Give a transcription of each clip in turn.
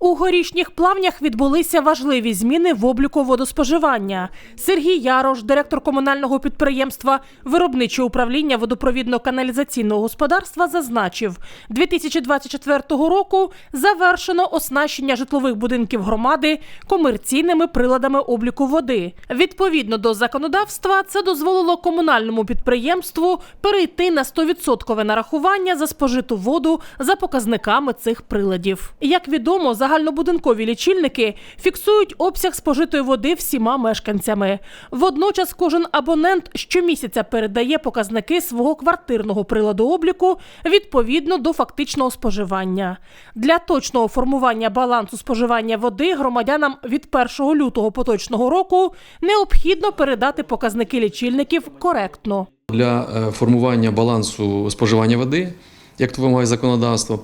У горішніх плавнях відбулися важливі зміни в обліку водоспоживання. Сергій Ярош, директор комунального підприємства Виробниче управління водопровідно-каналізаційного господарства, зазначив, 2024 року завершено оснащення житлових будинків громади комерційними приладами обліку води. Відповідно до законодавства, це дозволило комунальному підприємству перейти на 100% нарахування за спожиту воду за показниками цих приладів. Як відомо, загальнобудинкові лічильники фіксують обсяг спожитої води всіма мешканцями. Водночас кожен абонент щомісяця передає показники свого квартирного приладу обліку відповідно до фактичного споживання. Для точного формування балансу споживання води громадянам від 1 лютого поточного року необхідно передати показники лічильників коректно. Для е, формування балансу споживання води, як то вимагає законодавство,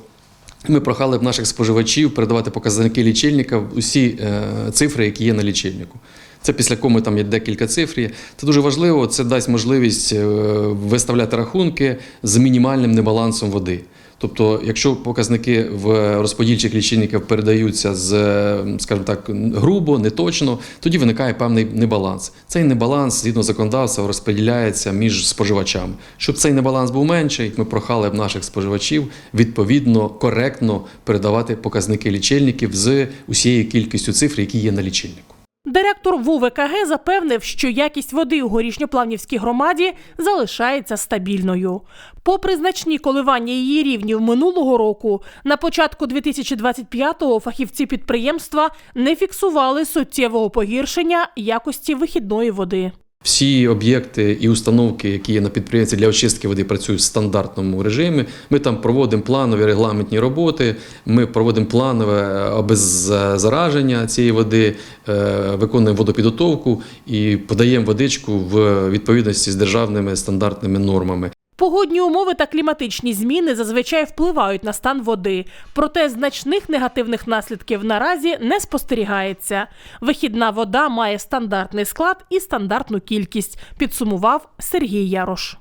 ми прохали б наших споживачів передавати показники лічильника усі е, цифри, які є на лічильнику. Це після коми там є декілька цифр. Це дуже важливо. Це дасть можливість е, виставляти рахунки з мінімальним небалансом води. Тобто, якщо показники в розподільчих лічильниках передаються з, скажімо так, грубо, неточно, тоді виникає певний небаланс. Цей небаланс, згідно законодавства, розподіляється між споживачами. Щоб цей небаланс був менший, ми прохали б наших споживачів відповідно коректно передавати показники лічильників з усією кількістю цифр, які є на лічильнику. Директор ВУВКГ запевнив, що якість води у горішньоплавнівській громаді залишається стабільною. Попри значні коливання її рівнів минулого року, на початку 2025-го фахівці підприємства не фіксували суттєвого погіршення якості вихідної води. Всі об'єкти і установки, які є на підприємстві для очистки води, працюють в стандартному режимі. Ми там проводимо планові регламентні роботи. Ми проводимо планове обеззараження цієї води, е, виконуємо водопідготовку і подаємо водичку в відповідності з державними стандартними нормами. Погодні умови та кліматичні зміни зазвичай впливають на стан води, проте значних негативних наслідків наразі не спостерігається. Вихідна вода має стандартний склад і стандартну кількість, підсумував Сергій Ярош.